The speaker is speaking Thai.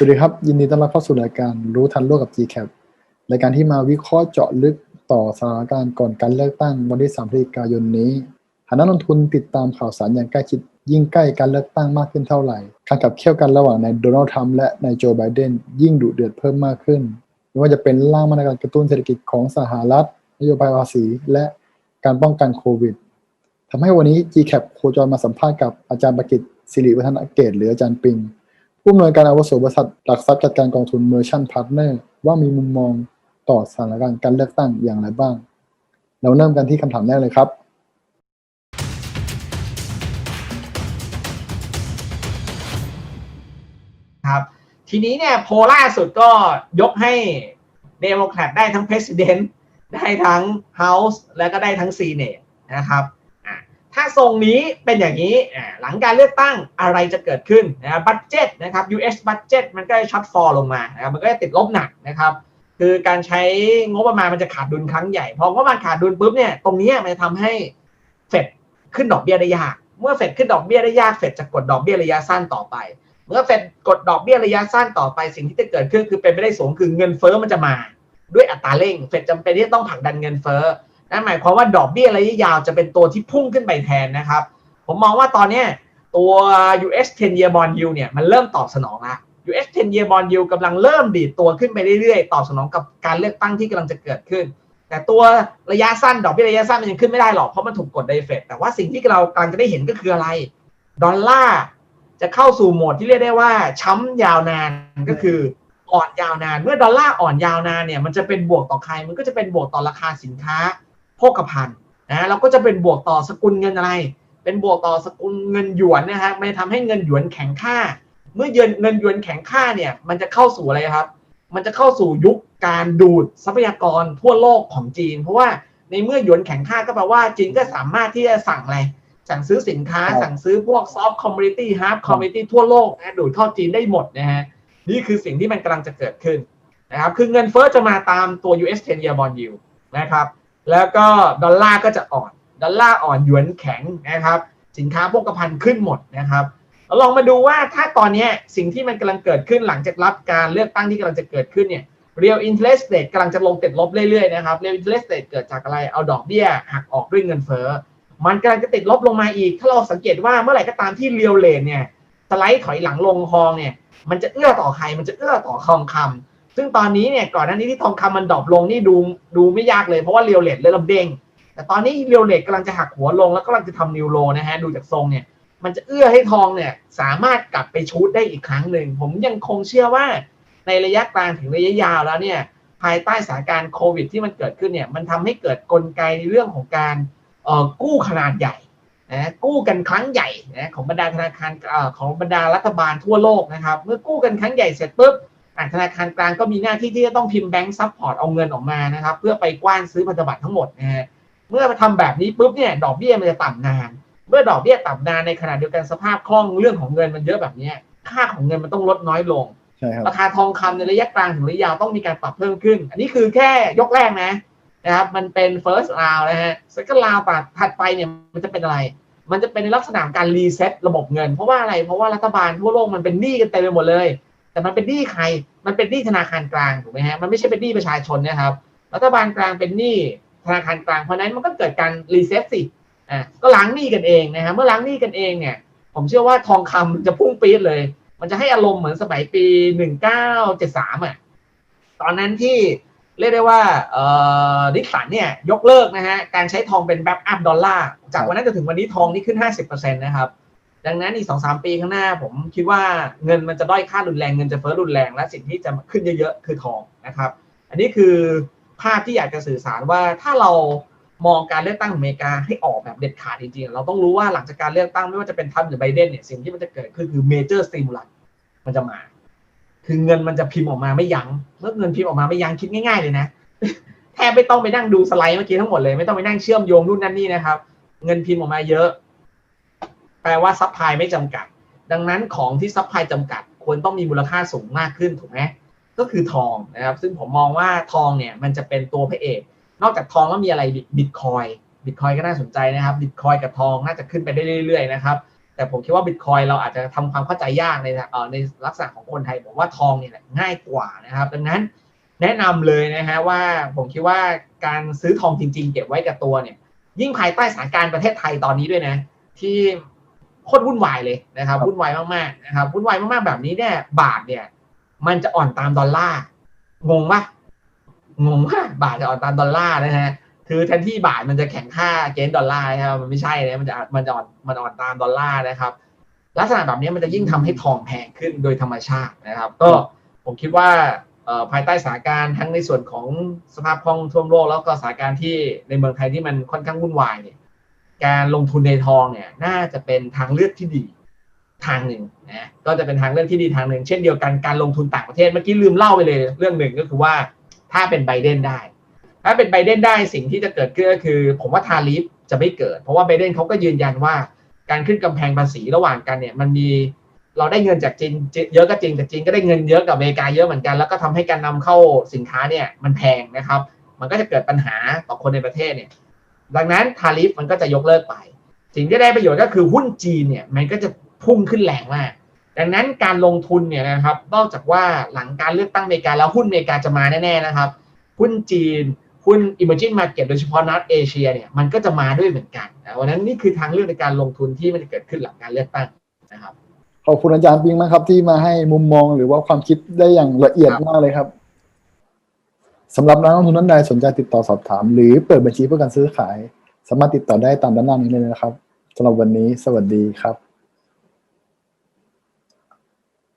สวัสดีครับ ยินดีต้อนรับเข้าสู่รายการรู้ทันโลกกับ GCAP รายการที่มาวิเคราะห์เจาะลึกต่อสถานการณ์ก่อนการเลือกตั้งวันที่3พฤศจิกายนนี้หากนักลงทุนติดตามข่าวสารอย่างใกล้ชิดยิ่งใกล้การเลือกตั้งมากขึ้นเท่าไหร่การขับเคี่ยวกันระหว่างนายโดนัลด์ทรัมป์และนายโจไบเดนยิ่งดุเดือดเพิ่มมากขึ้นไม่ว่าจะเป็นร่างมาตรการกระตุ้นเศรษฐกิจของสหรัฐนโยบายภาษีและการป้องกันโควิดทำให้วันนี้ GCAP โคจรมาสัมภาษณ์กับอาจารย์ประกิตสิริวัฒนเกตหรืออาจารย์ปิง ผู้อำนวยการอาวุโสบริษัทหลักทรัพย์จัดการกองทุนเมอร์ชันพาร์ทเนอร์ว่ามีมุมมองต่อสถานการณ์การเลือกตั้งอย่างไรบ้าง เราเริ่มกันที่คำถามแรกเลยครับ ครับ ทีนี้เนี่ยโพล่าสุดก็ยกให้เดโมแครตได้ทั้ง President ได้ทั้ง House แล้วก็ได้ทั้ง Senate นะครับ ถ้าทรงนี้เป็นอย่างนี้ หลังการเลือกตั้งอะไรจะเกิดขึ้นนะบัตเจ็ตนะครับ US budget มันก็จะช็อตฟอลลงมานะครับมันก็จะติดลบหนักนะครับ คือการใช้งบประมาณมันจะขาดดุลครั้งใหญ่ พองบประมาณขาดดุลปุ๊บเนี่ยตรงนี้มันจะทำให้เฟดขึ้นดอกเบี้ยได้ยาก เมื่อเฟดขึ้นดอกเบี้ยได้ยากเฟดจะกดดอกเบี้ยระยะสั้นต่อไป เมื่อเฟดกดดอกเบี้ยระยะสั้นต่อไปสิ่งที่จะเกิดขึ้นคือเป็นไปได้สูงคือเงินเฟ้อมันจะมา ด้วยอัตราเร่ง เฟดจำเป็นที่ต้องผลักดันเงินเฟ้อ นั่นหมายความว่าดอกเบี้ยระยะยาวจะเป็นตัวที่พุ่งขึ้นไปแทนนะครับ ผมมองว่าตอนนี้ตัว US 10 year bond yield เนี่ยมันเริ่มตอบสนองละ US 10 year bond yield กำลังเริ่มดีดตัวขึ้นไปเรื่อยๆ ตอบสนองกับการเลือกตั้งที่กำลังจะเกิดขึ้น แต่ตัวระยะสั้นดอกเบี้ยระยะสั้นมันยังขึ้นไม่ได้หรอกเพราะมันถูกกดไดเฟดแต่ว่าสิ่งที่เรากำลังจะได้เห็นก็คืออะไรดอลลาร์จะเข้าสู่โหมดที่เรียกได้ว่าช้ำยาวนานก็คืออ่อนยาวนาน เมื่อดอลลาร์อ่อนยาวนานเนี่ยมันจะเป็นบวกต่อใครมันก็จะเป็นบวกต่อราคาสินค้า โภคภัณฑ์นะแล้วก็จะเป็นบวกต่อสกุลเงินอะไร เป็นบวกต่อสกุลเงินหยวนนะฮะมันจะทำให้เงินหยวนแข็งค่า เมื่อเงินเงินหยวนแข็งค่าเนี่ยมันจะเข้าสู่อะไรครับ มันจะเข้าสู่ยุคการดูดทรัพยากรทั่วโลกของจีน เพราะว่าในเมื่อหยวนแข็งค่าก็แปลว่าจีนก็สามารถที่จะสั่งอะไรสั่งซื้อสินค้าครับสั่งซื้อพวกซอฟต์คอมมูนิตี้ฮาร์ดคอมมูนิตี้ทั่วโลกนะดูดเข้าจีนได้หมดนะฮะนี่คือสิ่งที่มันกำลังจะเกิดขึ้นนะครับคือเงินเฟ้อจะมาตามตัว US 10 year bond yield นะครับ แล้วก็ดอลลาร์ก็จะอ่อน ดอลลาร์อ่อนหยวนแข็งนะครับ สินค้าโภคภัณฑ์ขึ้นหมดนะครับเราลองมาดูว่าถ้าตอนนี้สิ่งที่มันกำลังเกิดขึ้นหลังจากรับการเลือกตั้งที่กำลังจะเกิดขึ้นเนี่ย real interest rate กำลังจะลงติดลบเรื่อยๆนะครับ real interest rate เกิดจากอะไร เอาดอกเบี้ยหักออกด้วยเงินเฟ้อ มันกำลังจะติดลบลงมาอีก ถ้าเราสังเกตว่าเมื่อไหร่ก็ตามที่ real rate เนี่ยสไลด์ถอยหลังลงทองเนี่ย มันจะเอื้อต่อใคร มันจะเอื้อต่อทองคำ ซึ่งตอนนี้เนี่ยก่อนหน้านี้ที่ทองคำมันดรอปลงนี่ดูดูไม่ยากเลยเพราะว่า real rate เลยลำเด้งแต่ตอนนี้ real rate กำลังจะหักหัวลงแล้วกำลังจะทำนิวโลนะฮะดูจากทรงเนี่ยมันจะเอื้อให้ทองเนี่ยสามารถกลับไปชูดได้อีกครั้งหนึ่ง ผมยังคงเชื่อว่าในระยะกลางถึงระยะยาวแล้วเนี่ยภายใต้สถานการณ์โควิด ที่มันเกิดขึ้นเนี่ยมันทำให้เกิดกลไกในเรื่องของการเอ่อกู้ขนาดใหญ่นะกู้กันครั้งใหญ่นะของบรรดาธนาคารเอ่อของบรรดารัฐบาลทั่วโลกนะครับ เมื่อกู้กันครั้งใหญ่เสร็จปุ๊บ ธนาคารกลางก็มีหน้าที่ที่จะต้องพิมพ์แบงก์ซัพพอร์ตเอาเงินออกมานะครับ เพื่อไปกว้านซื้อพันธบัตรทั้งหมดนะฮะเมื่อทำแบบนี้ปุ๊บเนี่ยดอกเบี้ยมันจะต่ำนาน เมื่อดอกเบี้ยต่ำนานในขณะเดียวกันสภาพคล่องเรื่องของเงินมันเยอะแบบเนี้ยค่าของเงินมันต้องลดน้อยลงใช่ครับราคาทองคำในระยะกลางถึงระยะยาวต้องมีการปรับเพิ่มขึ้น อันนี้คือแค่ยกแรกนะนะครับมันเป็น first round นะฮะ second round ปัดถัดไปเนี่ยมันจะเป็นอะไร มันจะเป็นในลักษณะของการรีเซ็ตระบบเงิน เพราะว่าอะไรเพราะว่ารัฐบาลทั่วโลกมันเป็นหนี้กันเต็มไปหมดเลย แต่มันเป็นหนี้ใคร มันเป็นหนี้ธนาคารกลางถูกไหมฮะ มันไม่ใช่เป็นหนี้ประชาชนนะครับ รัฐบาลกลางเป็นหนี้ธนาคารกลาง เพราะนั้นมันก็เกิดการรีเซ็ตสิ อะ ก็ล้างหนี้กันเองนะฮะ เมื่อล้างหนี้กันเองเนี่ย ผมเชื่อว่าทองคำจะพุ่งปี๊ดเลย มันจะให้อารมณ์เหมือนสมัยปี1973อะ ตอนนั้นที่เรียกได้ว่าเอ่อดิสันเนี่ยยกเลิกนะฮะ การใช้ทองเป็นแบ็กอัพดอลลาร์ จากวันนั้นจนถึงวันนี้ทองนี่ขึ้น 50%นะครับ ดังนั้นอีกสองสามปีข้างหน้า ผมคิดว่าเงินมันจะด้อยค่ารุนแรงเงินจะเฟ้อรุนแรง และสิ่งที่จะขึ้นเยอะๆคือทองนะครับ อันนี้คือภาพที่อยากจะสื่อสารว่าถ้าเรามองการเลือกตั้งอเมริกาให้ออกแบบเด็ดขาดจริงๆ เราต้องรู้ว่าหลังจากการเลือกตั้งไม่ว่าจะเป็นทรัมป์หรือไบเดนเนี่ยสิ่งที่มันจะเกิดขึ้นคือเมเจอร์สติมูลัสมันจะมา คือเงินมันจะพิมพ์ออกมาไม่ยัง้งเมื่อเงินพิมพ์ออกมาไม่ยั้งคิดง่ายๆเลยนะแทบไม่ต้องไปนั่งดูสไลด์เมื่อกี้ทั้งหมดเลยไม่ต้องไปนั่งเชื่อมโยงนู่นนั่นนี่นะครับ เงินพิมพ์ออกมาเยอะ แปลว่าซัพพลายไม่จำกัด ดังนั้นของที่ซัพพลายจำกัด ควรต้องมีมูลค่าสูงมากขึ้นถูกไหมก็คือทองนะครับ ซึ่งผมมองว่าทองเนี่ยมันจะเป็นตัวพระเอก นอกจากทองแล้วมีอะไรบิตคอยบิตคอยก็น่าสนใจนะครับบิตคอยกับทองน่าจะขึ้นไปได้เรื่อยๆนะครับแต่ผมคิดว่าบิตคอยเราอาจจะทำความเข้าใจยากในเอ่อในลักษณะของคนไทยผมว่าทองเนี่ยง่ายกว่านะครับ ดังนั้นแนะนำเลยนะฮะว่าผมคิดว่าการซื้อทองจริง ๆ เก็บไว้กับตัวเนี่ยยิ่งภายใต้สถานการณ์ประเทศไทยตอนนี้ด้วยนะ ที่ โคตรวุ่นวายเลยนะครับครับวุ่นวายมากๆนะครับวุ่นวายมากๆแบบนี้เนี่ยบาทเนี่ย มันจะอ่อนตามดอลลาร์งงปะงงมากบาทจะอ่อนตามดอลลาร์นะฮะคือแทนที่บาทมันจะแข็งค่าเกนดอลลาร์นะครับมันไม่ใช่นะมันจะมันจะอ่อนมันอ่อนตามดอลลาร์นะครับ ลักษณะแบบนี้มันจะยิ่งทำให้ทองแพงขึ้นโดยธรรมชาตินะครับ ก็ผมคิดว่าเอ่อภายใต้สถานการณ์ทั้งในส่วนของสภาพคล่องทั่วโลก แล้วก็สถานการณ์ที่ในเมืองไทยที่มันค่อนข้างวุ่นวายเนี่ย การลงทุนในทองเนี่ยน่าจะเป็นทางเลือกที่ดีทางหนึ่งนะก็จะเป็นทางเลือกที่ดีทางหนึ่ง เช่นเดียวกันการลงทุนต่างประเทศเมื่อกี้ลืมเล่าไปเลยเรื่องหนึ่งก็คือว่าถ้าเป็นไบเดนได้ ถ้าเป็นไบเดนได้สิ่งที่จะเกิดขึ้นก็คือ ผมว่าทาริฟจะไม่เกิด เพราะว่าไบเดนเขาก็ยืนยันว่า การขึ้นกำแพงภาษีระหว่างกันเนี่ยมันมีเราได้เงินจากจีนเยอะก็จริงแต่จีนก็ได้เงินเยอะกับอเมริกาเยอะเหมือนกัน แล้วก็ทำให้การนำเข้าสินค้าเนี่ยมันแพงนะครับ มันก็จะเกิดปัญหาต่อคนในประเทศเนี่ย ดังนั้นทาริฟมันก็จะยกเลิกไป สิ่งที่ได้ประโยชน์ก็คือหุ้นจีนเนี่ยมันก็จะพุ่งขึ้นแรงมาก ดังนั้นการลงทุนเนี่ยนะครับ นอกจากว่าหลังการเลือกตั้งอเมริกาแล้วหุ้นอเมริกาจะมาแน่ๆนะครับ หุ้นจีน หุ้น emerging market โดยเฉพาะนัดเอเชียเนี่ยมันก็จะมาด้วยเหมือนกันนะวันนั้นนี่คือทางเลือกในการลงทุนที่มันจะเกิดขึ้นหลังการเลือกตั้งนะครับขอบคุณอาจารย์ปิงมากครับที่มาให้มุมมองหรือว่าความคิดได้อย่างละเอียดมากเลยครับ สำหรับนักลงทุนท่านใดสนใจติดต่อสอบถาม หรือเปิดบัญชีเพื่อการซื้อขาย สามารถติดต่อได้ตามด้านล่างนี้เลยนะครับสำหรับวันนี้ สวัสดีครับ